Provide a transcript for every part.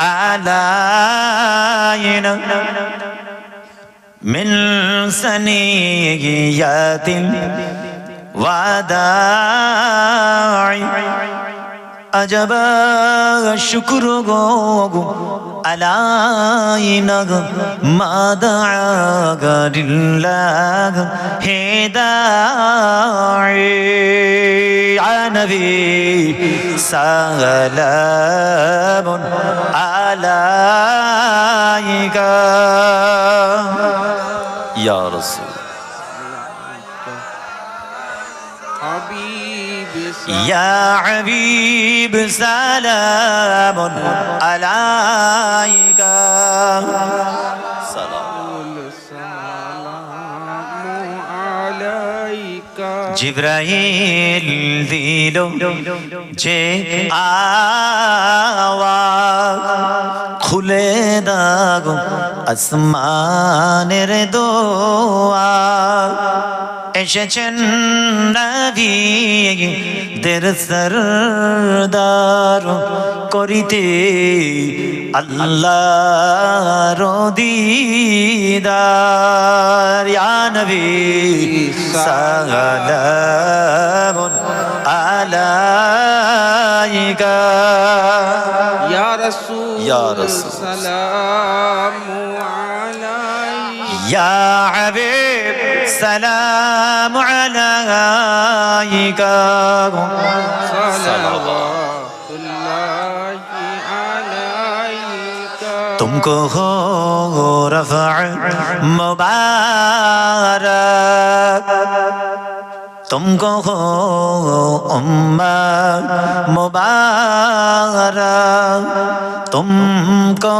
علينا من سنيات وداعي أجب الشكر علينا ما دعا لله هداعي يا نبي سلام عليك يا رسول يا حبيب سلام জিব্রাইল দিল যে আওয়া খুলে দাগো আসমানের দোয়া। এসেছেন নবী দের সরদার। করিতে আল্লাহ রদিদার ইয়া নবী সালামুন আলাইকা। ইয়া রাসূল ইয়া রাসূল। সালামু আলাইকা। ইয়া হাবিব সালামু আলাইকা। तुमको हो रफा मुबारक तुमको हो उम्मा मुबारक तुमको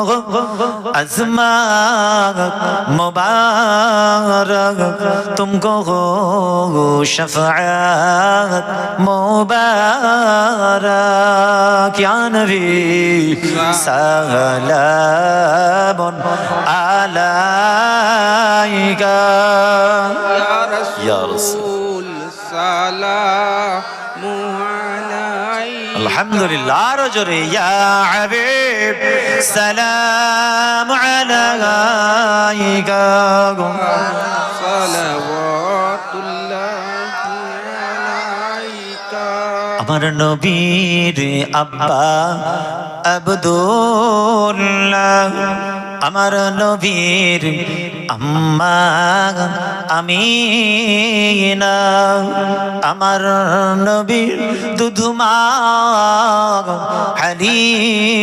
अजमा मुबारक तुमको शफात मुबारक या नबी सलाम अलैका या रसूल सलाम আলহামদুলিল্লাহ আরও জোরে ইয়া হাবিব সালাম আলাইকা আমার নবীর আব্বা আব্দুল্লাহ। আমার নবীর আম্মা আমি না আমার নবীর দুধুমা হালি